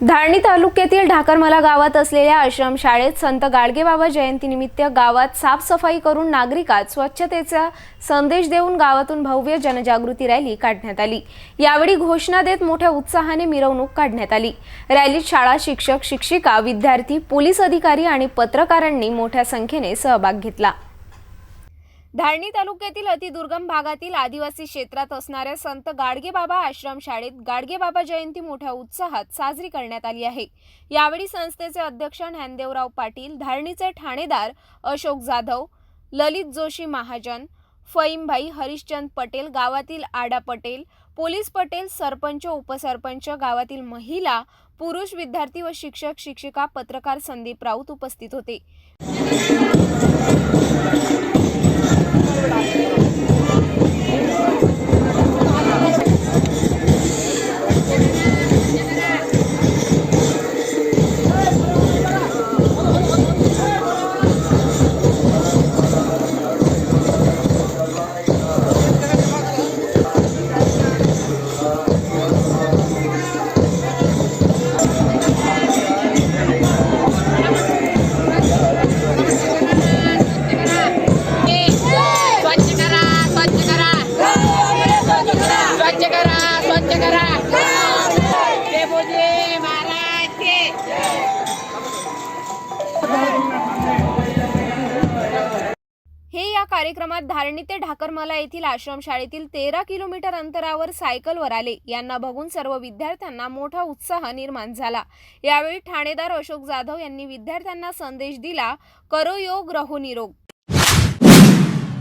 धारणी तालुक्यातील ढाकरमला गावात असलेल्या आश्रमशाळेत संत गाडगेबाबा जयंतीनिमित्त गावात साफसफाई करून नागरिकात स्वच्छतेचा संदेश देऊन गावातून भव्य जनजागृती रॅली काढण्यात आली. यावेळी घोषणा देत मोठ्या उत्साहाने मिरवणूक काढण्यात आली. रॅलीत शाळा शिक्षक शिक्षिका विद्यार्थी पोलीस अधिकारी आणि पत्रकारांनी मोठ्या संख्येने सहभाग घेतला. धारणी तालुक्यातील अतिदुर्गम भागातील आदिवासी क्षेत्रात असणाऱ्या संत गाडगेबाबा आश्रम शाळेत गाडगेबाबा जयंती मोठ्या उत्साहात साजरी करण्यात आली आहे. यावेळी संस्थेचे अध्यक्ष ज्ञानदेवराव पाटील धारणीचे ठाणेदार अशोक जाधव ललित जोशी महाजन फईमभाई हरिश्चंद पटेल गावातील आडा पटेल पोलीस पटेल सरपंच उपसरपंच गावातील महिला पुरुष विद्यार्थी व शिक्षक शिक्षिका पत्रकार संदीप राऊत उपस्थित होते. कार्यक्रमात धारणी ते ढाकरमाला येथील आश्रमशाळेतील तेरा किलोमीटर अंतरावर सायकलवर आले. यांना बघून सर्व विद्यार्थ्यांना मोठा उत्साह निर्माण झाला. यावेळी ठाणेदार अशोक जाधव यांनी विद्यार्थ्यांना संदेश दिला करो योग रहो निरोग.